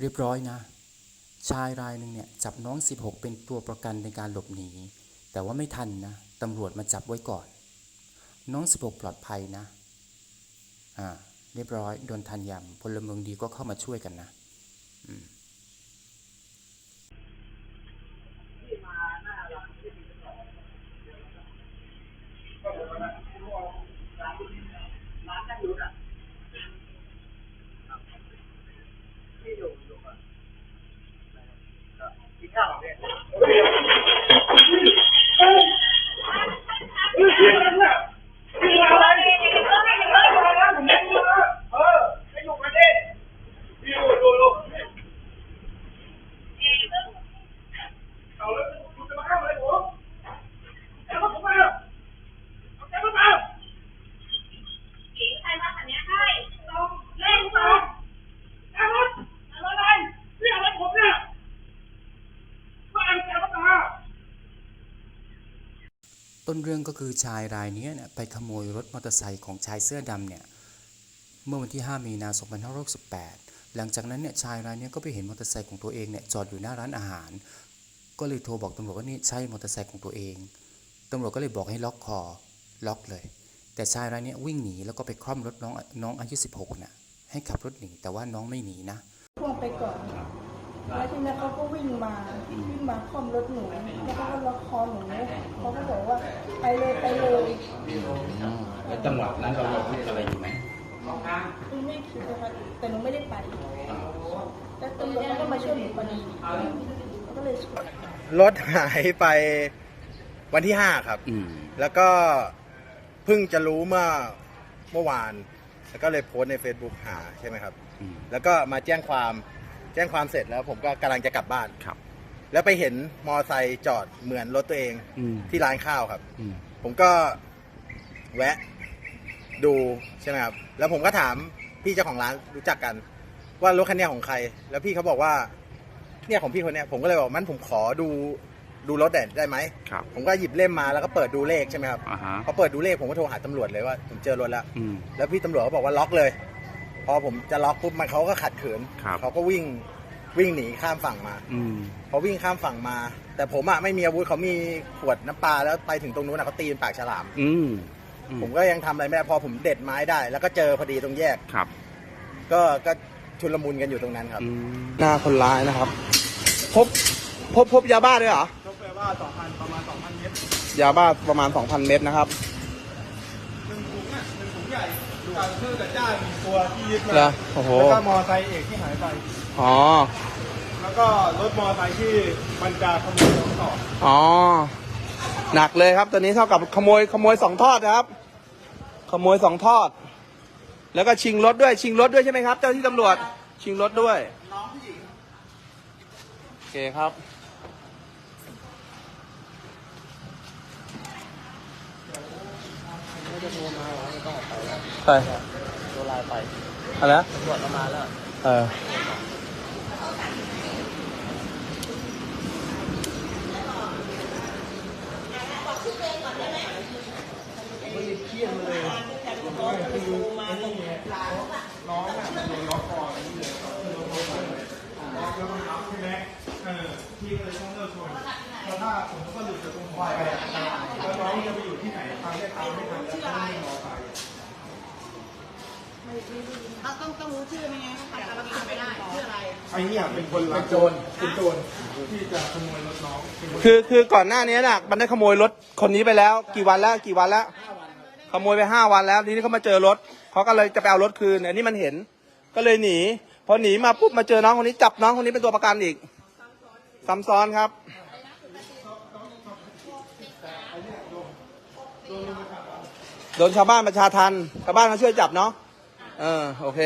เรียบร้อยนะ ชายรายหนึ่งเนี่ยจับน้อง 16 เป็นตัวประกันในการหลบหนี แต่ว่าไม่ทันนะตำรวจมาจับไว้ก่อน น้อง 16 ปลอดภัยนะ อ่า เรียบร้อย โดนทันยำพลเมืองดีก็เข้ามาช่วยกันนะ อืม Yeah. ต้นเรื่องก็คือชายรายนี้เนี่ยไปขโมยรถมอเตอร์ไซค์ของชายเสื้อดำเนี่ยเมื่อวันที่ 5 มีนาคม2568 หลังจากนั้นเนี่ยชายรายนี้ก็ไปเห็นมอเตอร์ไซค์ของตัวเองเนี่ยจอดอยู่หน้าร้านอาหาร ก็เลยโทรบอกตำรวจว่านี่ใช่มอเตอร์ไซค์ของตัวเองตำรวจก็เลยบอกให้ล็อกคอล็อกเลย แต่ชายรายนี้วิ่งหนีแล้วก็ไปคล่อมรถน้องน้องอายุ 16น่ะให้ขับรถหนีแต่ว่าน้องไม่หนีนะพวงไปก่อน แล้วทีนี้เขาก็วิ่งมาวิ่งมาคล่อมรถหนูแล้วเขาก็ล็อกคอหนูเขาก็บอกว่าไปเลยไปเลยแล้วจังหวะนั้นเราเราคิดอะไรอยู่ไหมหนูไม่คิดนะคะแต่หนูไม่ได้ไปแล้วตำรวจเขาก็มาช่วยหนูพอดีเขาก็เลยช่วยรถหายไปวันที่ห้าครับอืมแล้วก็เพิ่งจะรู้เมื่อเมื่อวาน แล้วก็เลยโพสต์ใน Facebook หาใช่ไหมครับอืมแล้วก็มาแจ้งความ แจ้งความเสร็จแล้วผมก็กำลังจะกลับบ้าน ครับ แล้วไปเห็นมอไซค์จอดเหมือนรถตัวเองอืมที่ร้านข้าวครับ อืมผมก็แวะดูใช่ไหมครับ แล้วผมก็ถามพี่เจ้าของร้านรู้จักกัน ว่ารถคันเนี้ยของใคร แล้วพี่เขาบอกว่าเนี่ยของพี่คนเนี้ยผมก็เลยบอกมันผมขอดูดูรถแดดได้ไหม ครับผมก็หยิบเล่มมาแล้วก็เปิดดูเลขใช่ไหมครับ อ่าฮะพอเปิดดูเลขผมก็โทรหาตำรวจเลยว่าผมเจอรถแล้ว อืมแล้วพี่ตำรวจก็บอกว่าล็อกเลย พอผมจะล็อกปุ๊บมันเขาก็ขัดขืนครับ เขาก็วิ่งวิ่งหนีข้ามฝั่งมาอืม พอวิ่งข้ามฝั่งมา แต่ผมอะไม่มีอาวุธเขามีขวดน้ำปลาแล้วไปถึงตรงนู้นอะเขาตีเป็นปากฉลาม อืมอืผมก็ยังทำอะไรไม่ได้พอผมเด็ดไม้ได้ แล้วก็เจอพอดีตรงแยก ครับ ก็ก็ชุลมุนกันอยู่ตรงนั้นครับ อืม หน้าคนร้ายนะครับ พบพบพบยาบ้าด้วยเหรอ ก็แปลว่าสองพันประมาณสองพันเมตรยาบ้าประมาณ 2,000 เม็ดนะครับ หนึ่งถุงอะหนึ่งถุงใหญ่ กับเพื่อกับจ้ามีตัวที่ยึดมาเหรอโอ้โห แล้วก็มอไซค์เอกที่หายไป อ๋อ แล้วก็รถมอไซค์ที่มันจะขโมยของต่ออ๋อ หนักเลยครับตอนนี้เท่ากับขโมยขโมยสองทอดนะครับ ขโมยสองทอด แล้วก็ชิงรถด้วย ชิงรถด้วยใช่ไหมครับ เจ้าที่ตำรวจ ชิงรถด้วย น้องผู้หญิง โอเคครับ ใช่ตัวลายไปอะไรนะตำรวจมาแล้วเออพี่ก็เลยต้องเลิกชนเพราะถ้าผมก็หลุดจากตรงควายไปอะแล้วน้องจะไปอยู่ที่ไหนทางได้ตามไม่ทันแล้วต้องวิ่งมอไซค์ เอา ต้องต้องรู้ชื่อไหมไงใครจะรับผิดไม่ได้ชื่ออะไร ไอ้เนี่ยเป็นคนเป็นโจรเป็นโจรที่จะขโมยรถน้องเป็นคนคือคือก่อนหน้านี้น่ะมันได้ขโมยรถคนนี้ไปแล้ว กี่วันแล้วกี่วันแล้ว ขโมยไปห้าวันแล้วทีนี้เขามาเจอรถเขาก็เลยจะไปเอารถคืนอันนี้มันเห็น ก็เลยหนี พอหนีมาปุ๊บมาเจอน้องคนนี้จับน้องคนนี้เป็นตัวประกันอีกซ้ำซ้อนครับโดนชาวบ้านประชาทันชาวบ้านเขาช่วยจับเนาะเออโอเค